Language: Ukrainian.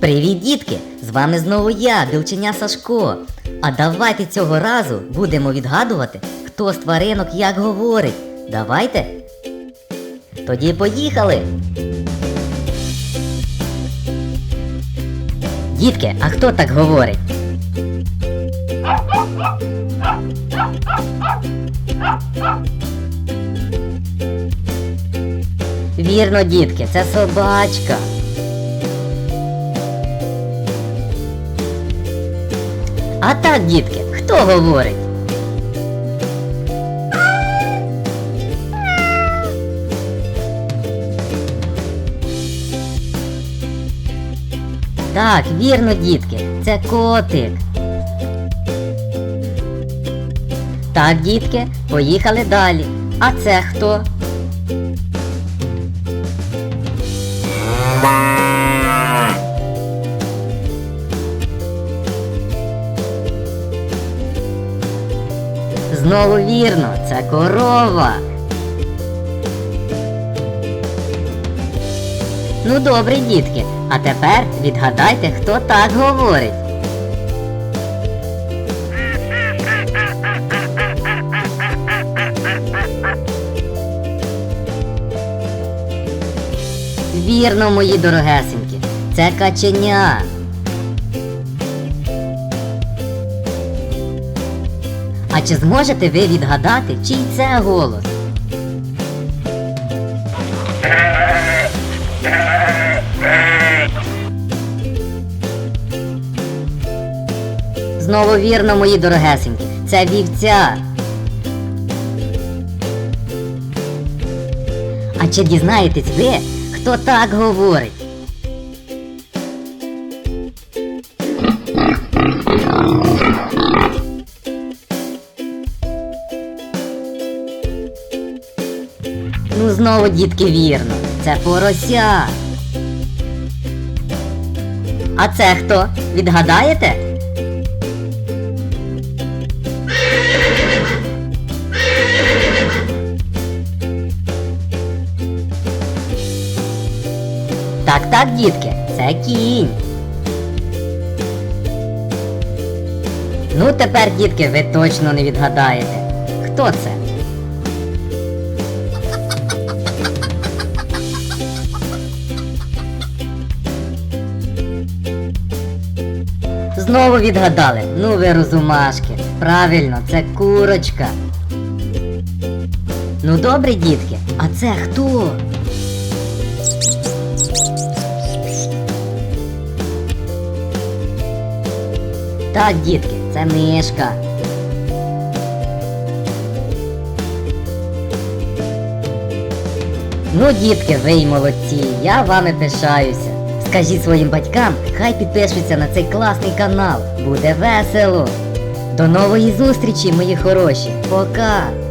Привіт, дітки! З вами знову я, Білченя Сашко. А давайте цього разу будемо відгадувати, хто з тваринок як говорить. Давайте. Тоді поїхали. Дітки, а хто так говорить? Вірно, дітки, це собачка. А так, дітки, хто говорить? Так, вірно, дітки, це котик. Так, дітки, поїхали далі. А це хто? Знову вірно, це корова. Ну добре, дітки, а тепер відгадайте, хто так говорить. Вірно, мої дорогесенькі, це каченя. А чи зможете ви відгадати, чий це голос? Знову вірно, мої дорогесенькі, це вівця. А чи дізнаєтесь ви, хто так говорить? Ну знову, дітки, вірно, це порося. А це хто? Відгадаєте? Так, так, дітки, це кінь. Ну тепер, дітки, ви точно не відгадаєте. Хто це? Знову відгадали. Ну ви розумашки. Правильно, це курочка. Ну добре, дітки, а це хто? Так, дітки, це мишка. Ну, дітки, ви й молодці, я вами пишаюся. Скажіть своїм батькам, хай підпишуться на цей класний канал. Буде весело. До нової зустрічі, мої хороші. Пока!